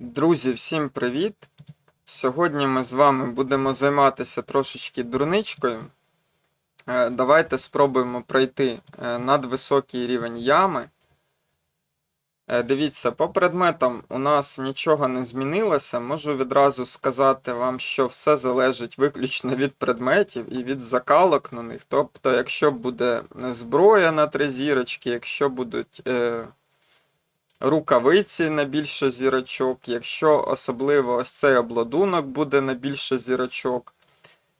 Друзі, всім привіт! Сьогодні ми з вами будемо займатися трошечки дурничкою. Е, Давайте спробуємо пройти е, надвисокий рівень ями. Е, Дивіться, по предметам у нас нічого не змінилося. Можу відразу сказати вам, що все залежить виключно від предметів і від закалок на них. Тобто, якщо буде зброя на три зірочки, якщо будуть. Рукавиці на більше зірочок, якщо особливо ось цей обладунок буде на більше зірочок,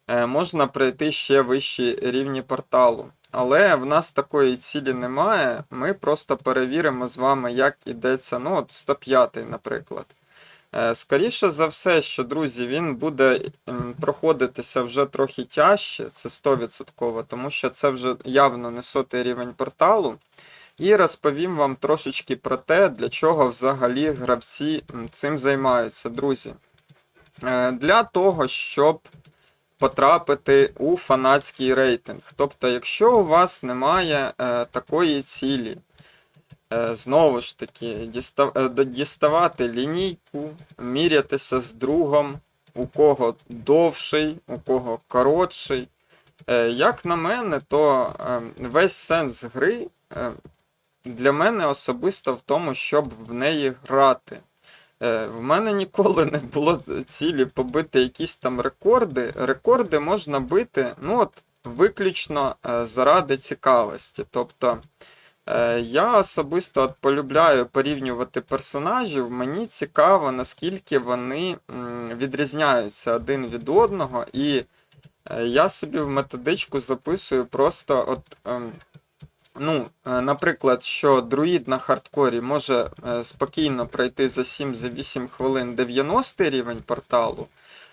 е, можна пройти ще вищі рівні порталу. Але в нас такої цілі немає. Ми просто перевіримо з вами, як ідеться, ну, от 105, наприклад. Е, Скоріше за все, що, друзі, він буде проходитися вже трохи тяжче, це 100%, тому що це вже явно не сотий рівень порталу. І розповім вам трошечки про те, для чого взагалі гравці цим займаються, друзі. Е, Для того, щоб потрапити у фанатський рейтинг. Тобто, якщо у вас немає е, такої цілі, е, знову ж таки, діставати лінійку, мірятися з другом, у кого довший, у кого коротший. Як на мене, то е, весь сенс гри е, для мене особисто в тому, щоб в неї грати. Е, В мене ніколи не було цілі побити якісь там рекорди. Рекорди можна бити, ну от, виключно е, заради цікавості. Тобто е, я особисто от полюбляю порівнювати персонажів. Мені цікаво, наскільки вони відрізняються один від одного. І я собі в методичку записую просто от. Ну, е, наприклад, що друїд на хардкорі може е, спокійно пройти за 7-8 хвилин 90 рівень порталу,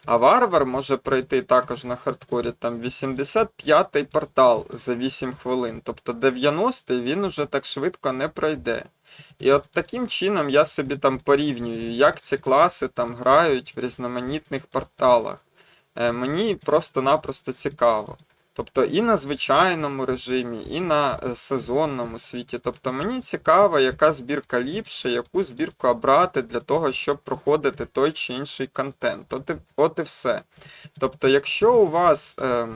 а варвар може пройти також на хардкорі там 85-й портал за 8 хвилин. Тобто 90-й він уже так швидко не пройде. І от таким чином я собі там порівнюю, як ці класи там грають в різноманітних порталах. Е, Мені просто-напросто цікаво. Тобто і на звичайному режимі, і на е, сезонному світі. Тобто мені цікаво, яка збірка ліпше, яку збірку обрати для того, щоб проходити той чи інший контент. От і, от і все. Тобто, якщо у вас е,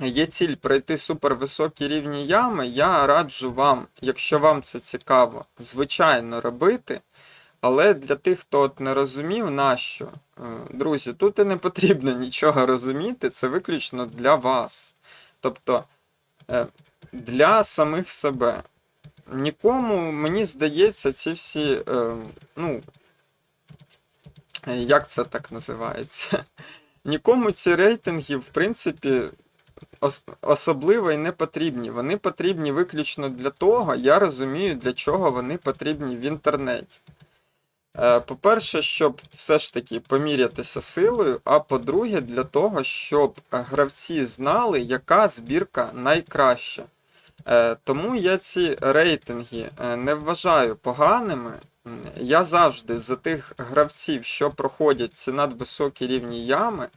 є ціль пройти супервисокі рівні ями, я раджу вам, якщо вам це цікаво, звичайно робити. Але для тих, хто от не розумів, нащо, е, друзі, тут і не потрібно нічого розуміти, це виключно для вас. Тобто е, для самих себе. Нікому, мені здається, ці всі, е, ну, як це так називається? Нікому ці рейтинги, в принципі, особливо і не потрібні. Вони потрібні виключно для того, я розумію, для чого вони потрібні в інтернеті. Е, По-перше, щоб все ж таки помірятися силою, а по-друге, для того, щоб гравці знали, яка збірка найкраща. Е, Тому я ці рейтинги е, не вважаю поганими. Я завжди за тих гравців, що проходять ці надвисокі рівні ями,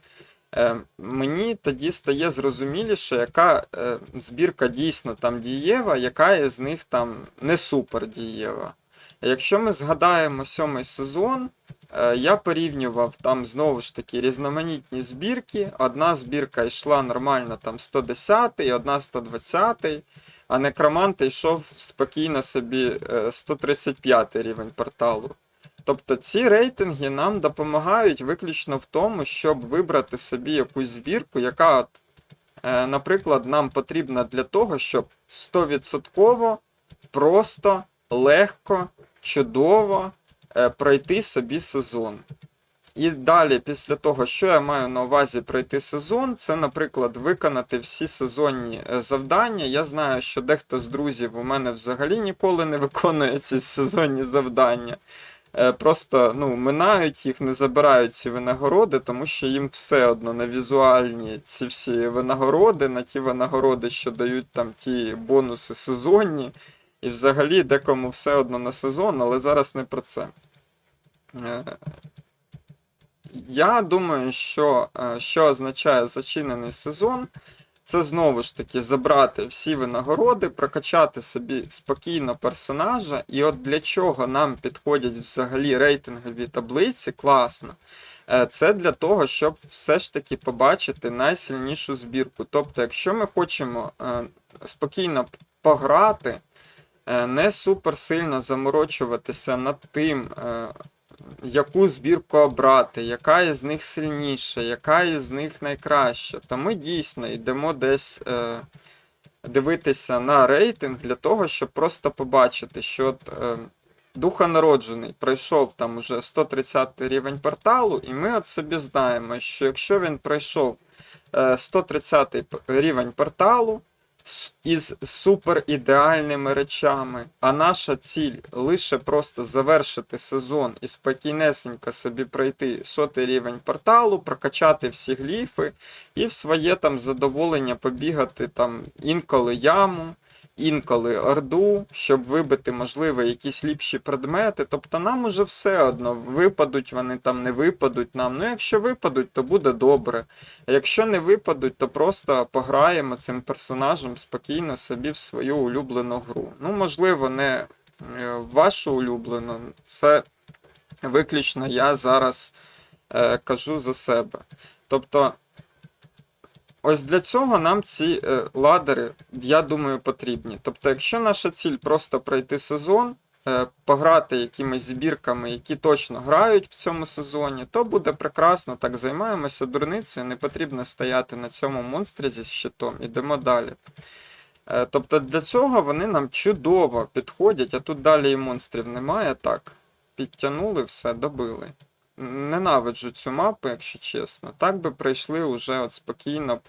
мені тоді стає зрозуміліше, яка збірка дійсно там дієва, яка із них там не супер дієва. Якщо ми згадаємо сьомий сезон, е, я порівнював там знову ж таки різноманітні збірки. Одна збірка йшла нормально там 110, одна 120, а некромант йшов спокійно собі е, 135 рівень порталу. Тобто ці рейтинги нам допомагають виключно в тому, щоб вибрати собі якусь збірку, яка, от, е, наприклад, нам потрібна для того, щоб 100% просто, легко чудово е, пройти собі сезон. І далі, після того, що я маю на увазі пройти сезон, це, наприклад, виконати всі сезонні е, завдання. Я знаю, що дехто з друзів у мене взагалі ніколи не виконує ці сезонні завдання. Е, Просто ну, минають їх, не забирають ці винагороди, тому що їм все одно на візуальні ці всі винагороди, на ті винагороди, що дають там ті бонуси сезонні. І взагалі декому все одно на сезон, але зараз не про це. Е, Я думаю, що, е, що означає зачинений сезон, це знову ж таки забрати всі винагороди, прокачати собі спокійно персонажа. І от для чого нам підходять взагалі рейтингові таблиці, класно. Е, Це для того, щоб все ж таки побачити найсильнішу збірку. Тобто, якщо ми хочемо спокійно пограти, не супер сильно заморочуватися над тим, е, яку збірку обрати, яка із них сильніша, яка із них найкраща, то ми дійсно йдемо десь е, дивитися на рейтинг для того, щоб просто побачити, що от, е, Духонароджений пройшов там уже 130 рівень порталу, і ми от собі знаємо, що якщо він пройшов е, 130 рівень порталу із супер ідеальними речами, а наша ціль лише просто завершити сезон і спокійнесенько собі пройти сотий рівень порталу, прокачати всі гліфи і в своє там задоволення побігати там інколи яму інколи орду, щоб вибити, можливо, якісь ліпші предмети. Тобто нам уже все одно, випадуть вони там, не випадуть нам. Ну, якщо випадуть, то буде добре. А якщо не випадуть, то просто пограємо цим персонажем спокійно собі в свою улюблену гру. Ну, можливо, не е, вашу улюблену, це виключно я зараз е, кажу за себе. Тобто. Ось для цього нам ці е, ладери, я думаю, потрібні. Тобто, якщо наша ціль просто пройти сезон, е, пограти якимись збірками, які точно грають в цьому сезоні, то буде прекрасно. Так займаємося дурницею, не потрібно стояти на цьому монстрі зі щитом, ідемо далі. Е, тобто для цього вони нам чудово підходять, а тут далі і монстрів немає. Так, підтягнули все, добили. Ненавиджу цю мапу, якщо чесно. Так би прийшли уже от спокійно б.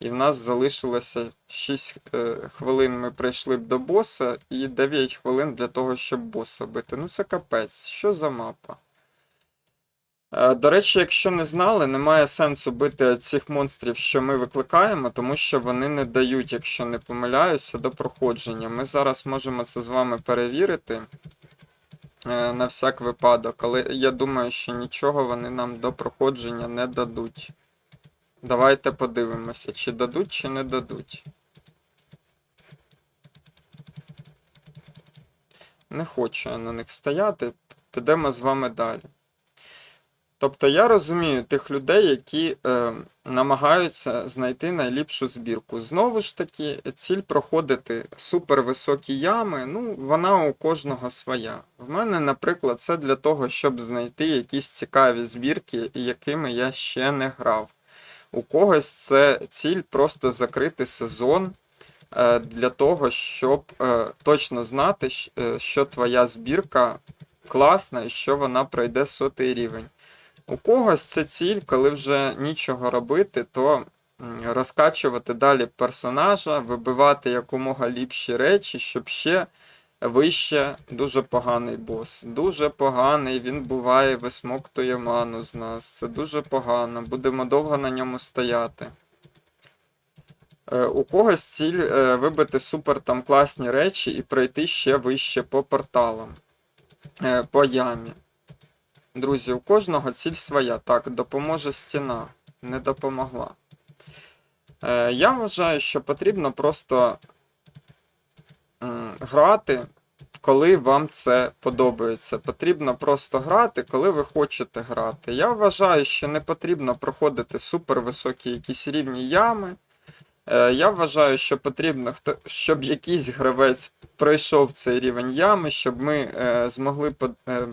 І в нас залишилося 6 е, хвилин ми прийшли б до боса, і 9 хвилин для того, щоб боса бити. Ну це капець. Що за мапа? Е, До речі, якщо не знали, немає сенсу бити цих монстрів, що ми викликаємо, тому що вони не дають, якщо не помиляюся, до проходження. Ми зараз можемо це з вами перевірити на всяк випадок, але я думаю, що нічого вони нам до проходження не дадуть. Давайте подивимося, чи дадуть, чи не дадуть. Не хочу я на них стояти. Підемо з вами далі. Тобто я розумію тих людей, які е, намагаються знайти найліпшу збірку. Знову ж таки, ціль проходити супервисокі ями, ну, вона у кожного своя. В мене, наприклад, це для того, щоб знайти якісь цікаві збірки, якими я ще не грав. У когось це ціль просто закрити сезон е, для того, щоб е, точно знати, е, що твоя збірка класна і що вона пройде сотий рівень. У когось це ціль, коли вже нічого робити, то розкачувати далі персонажа, вибивати якомога ліпші речі, щоб ще вище дуже поганий бос. Дуже поганий, він буває, висмоктує ману з нас. Це дуже погано. Будемо довго на ньому стояти. Е, У когось ціль е, вибити супер там класні речі і пройти ще вище по порталам, е, по ямі. Друзі, у кожного ціль своя. Так, допоможе стіна. Не допомогла. Е, я вважаю, що потрібно просто грати, коли вам це подобається. Потрібно просто грати, коли ви хочете грати. Я вважаю, що не потрібно проходити супервисокі якісь рівні ями. Е, Я вважаю, що потрібно, хто- щоб якийсь гравець пройшов цей рівень ями, щоб ми е, змогли е,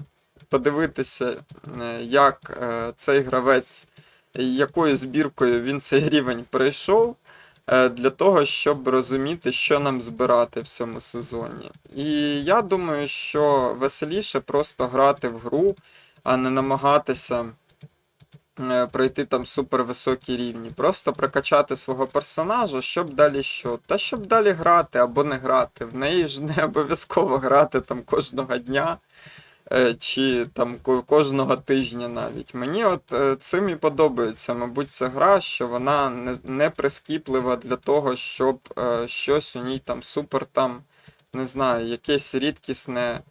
подивитися, е, як е, цей гравець, якою збіркою він цей рівень пройшов, е, для того, щоб розуміти, що нам збирати в цьому сезоні. І я думаю, що веселіше просто грати в гру, а не намагатися пройти там супервисокі рівні. Просто прокачати свого персонажа, щоб далі що? Та щоб далі грати або не грати. В неї ж не обов'язково грати там кожного дня. Е, Чи там кожного тижня навіть. Мені от е, цим і подобається, мабуть, ця гра, що вона не, не прискіплива для того, щоб е, щось у ній там супер там, не знаю, якесь рідкісне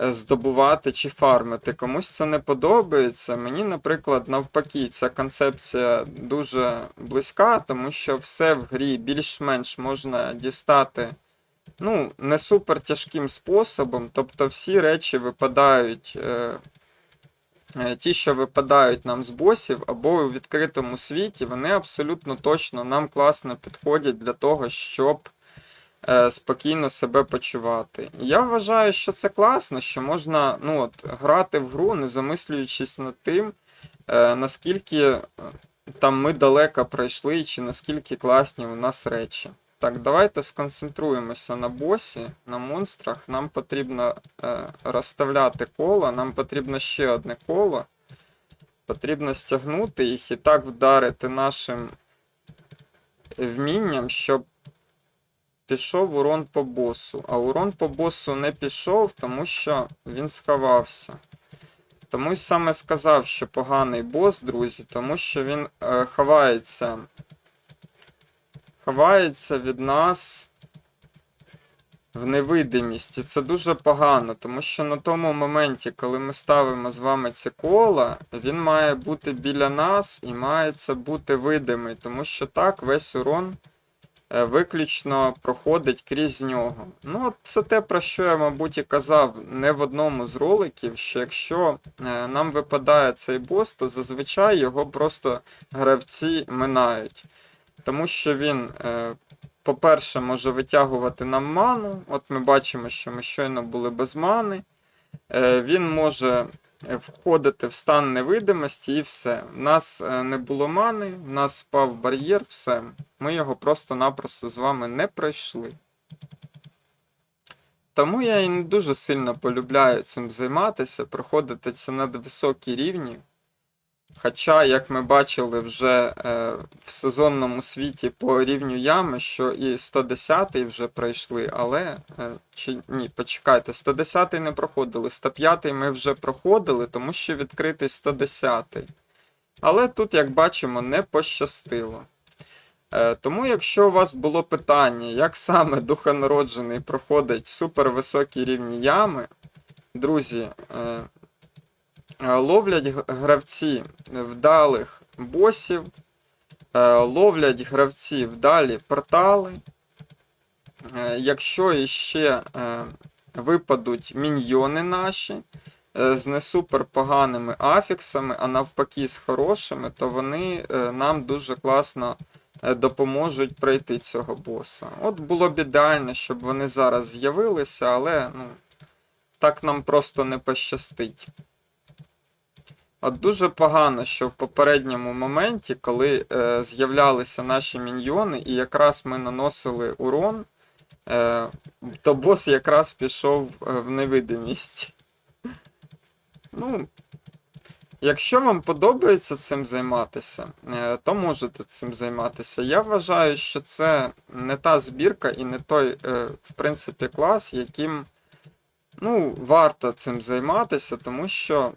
здобувати чи фармити. Комусь це не подобається. Мені, наприклад, навпаки, ця концепція дуже близька, тому що все в грі більш-менш можна дістати. Ну, не супер тяжким способом, тобто всі речі випадають, е, е, ті, що випадають нам з босів, або у відкритому світі, вони абсолютно точно нам класно підходять для того, щоб е, спокійно себе почувати. Я вважаю, що це класно, що можна ну, от, грати в гру, не замислюючись над тим, наскільки там ми далеко пройшли, чи наскільки класні у нас речі. Так, давайте сконцентруємося на босі, на монстрах. Нам потрібно е, розставляти коло, нам потрібно ще одне коло. Потрібно стягнути їх і так вдарити нашим вмінням, щоб пішов урон по босу. А урон по босу не пішов, тому що він сховався. Тому саме сказав, що поганий бос, друзі, тому що він е, ховається. Ховається від нас в невидимість. І це дуже погано, тому що на тому моменті, коли ми ставимо з вами ці кола, він має бути біля нас і має це бути видимий, тому що так весь урон е, виключно проходить крізь нього. Ну, це те, про що я, мабуть, і казав не в одному з роликів, що якщо е, нам випадає цей бос, то зазвичай його просто гравці минають. Тому що він, е, по-перше, може витягувати нам ману. От ми бачимо, що ми щойно були без мани. Е, Він може е, входити в стан невидимості і все. У нас не було мани, в нас впав бар'єр, все. Ми його просто-напросто з вами не пройшли. Тому я і не дуже сильно полюбляю цим займатися, проходити це на високі рівні. Хоча, як ми бачили вже е, в сезонному світі по рівню ями, що і 110-й вже пройшли, але е, чи ні, почекайте, 110 не проходили, 105 ми вже проходили, тому що відкритий 110-й. Але тут, як бачимо, не пощастило. Е, тому, якщо у вас було питання, як саме духонароджений проходить супервисокі рівні ями, друзі, Ловлять гравці вдалих босів, е, ловлять гравці вдалі портали. Е, Якщо іще е, випадуть міньйони наші е, з не супер поганими афіксами, а навпаки з хорошими, то вони е, нам дуже класно е, допоможуть пройти цього боса. От було б ідеально, щоб вони зараз з'явилися, але ну, так нам просто не пощастить. От дуже погано, що в попередньому моменті, коли е, з'являлися наші міньйони, і якраз ми наносили урон, е, то бос якраз пішов е, в невидимість. Ну, якщо вам подобається цим займатися, е, то можете цим займатися. Я вважаю, що це не та збірка і не той, е, в принципі, клас, яким ну, варто цим займатися, тому що.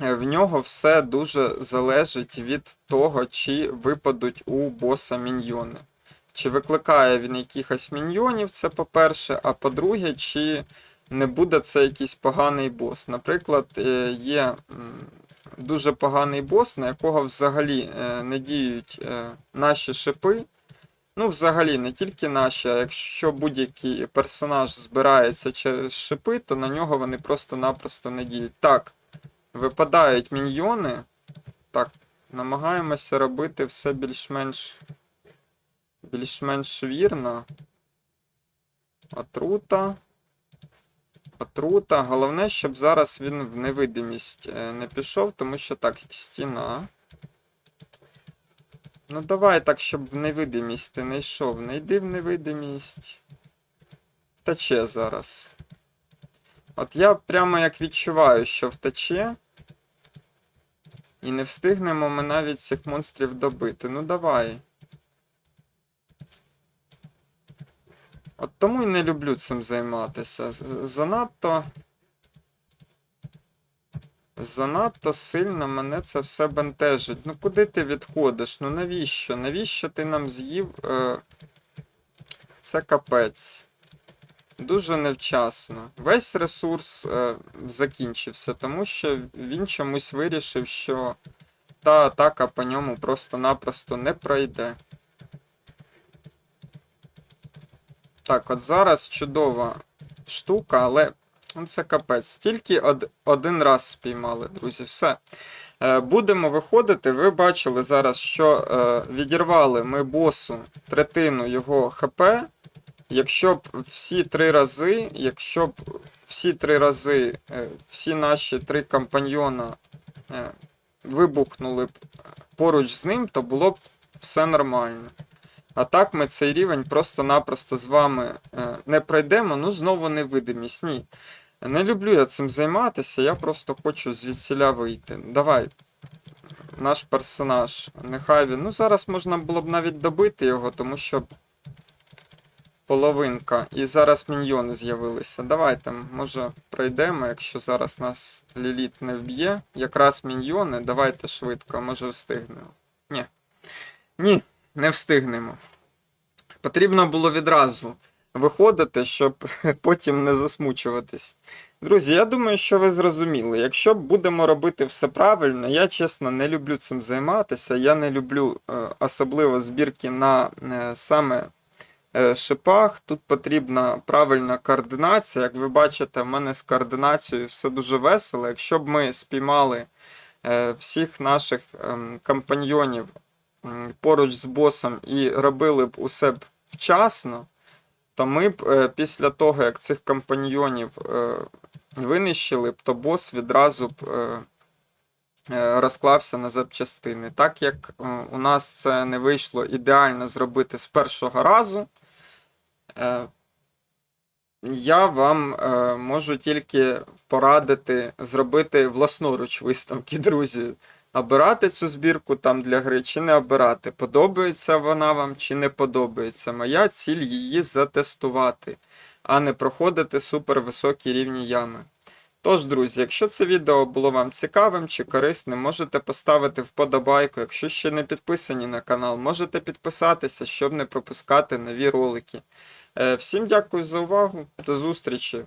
В нього все дуже залежить від того, чи випадуть у боса міньйони. Чи викликає він якихось міньйонів, це по-перше, а по-друге, чи не буде це якийсь поганий бос. Наприклад, е, є дуже поганий бос, на якого взагалі е, не діють е, наші шипи. Ну, взагалі, не тільки наші, а якщо будь-який персонаж збирається через шипи, то на нього вони просто-напросто не діють. Так. Випадають міньйони. Так, намагаємося робити все більш-менш більш-менш вірно. Отрута. Отрута. Головне, щоб зараз він в невидимість е, не пішов, тому що так, стіна. Ну давай так, щоб в невидимість ти не йшов. Не йди в невидимість. Втече зараз. От я прямо як відчуваю, що втече. І не встигнемо ми навіть цих монстрів добити. Ну давай. От тому і не люблю цим займатися. Занадто. Занадто сильно мене це все бентежить. Ну куди ти відходиш? Ну навіщо? Навіщо ти нам з'їв? Е... Це капець. Дуже невчасно. Весь ресурс е, закінчився, тому що він чомусь вирішив, що та атака по ньому просто-напросто не пройде. Так, от зараз чудова штука, але ну, це капець. Тільки од- один раз спіймали, друзі. Все. Е, Будемо виходити. Ви бачили зараз, що е, відірвали ми босу третину його ХП. Якщо б всі три рази, якщо б всі три рази, е, всі наші три компаньйона е, вибухнули б поруч з ним, то було б все нормально. А так ми цей рівень просто-напросто з вами е, не пройдемо, ну знову невидимість. Ні. Не люблю я цим займатися, я просто хочу звідсіля вийти. Давай. Наш персонаж. Нехай він. Ну, зараз можна було б навіть добити його, тому що половинка. І зараз міньйони з'явилися. Давайте, може, пройдемо, якщо зараз нас Ліліт не вб'є. Якраз міньйони, давайте швидко, може встигнемо. Ні. Ні, не встигнемо. Потрібно було відразу виходити, щоб потім не засмучуватись. Друзі, я думаю, що ви зрозуміли. Якщо будемо робити все правильно, я чесно не люблю цим займатися. Я не люблю е, особливо збірки на е, саме шипах. Тут потрібна правильна координація. Як ви бачите, в мене з координацією все дуже весело. Якщо б ми спіймали е, всіх наших ем, компаньйонів поруч з босом і робили б усе б вчасно, то ми б е, після того, як цих компаньйонів е, винищили б, то бос відразу б е, е, розклався на запчастини. Так як е, у нас це не вийшло ідеально зробити з першого разу, е, я вам е, можу тільки порадити зробити власноруч виставки, друзі. Обирати цю збірку там для гри чи не обирати. Подобається вона вам чи не подобається. Моя ціль її затестувати, а не проходити супервисокі рівні ями. Тож, друзі, якщо це відео було вам цікавим чи корисним, можете поставити вподобайку. Якщо ще не підписані на канал, можете підписатися, щоб не пропускати нові ролики. Е, Всім дякую за увагу. До зустрічі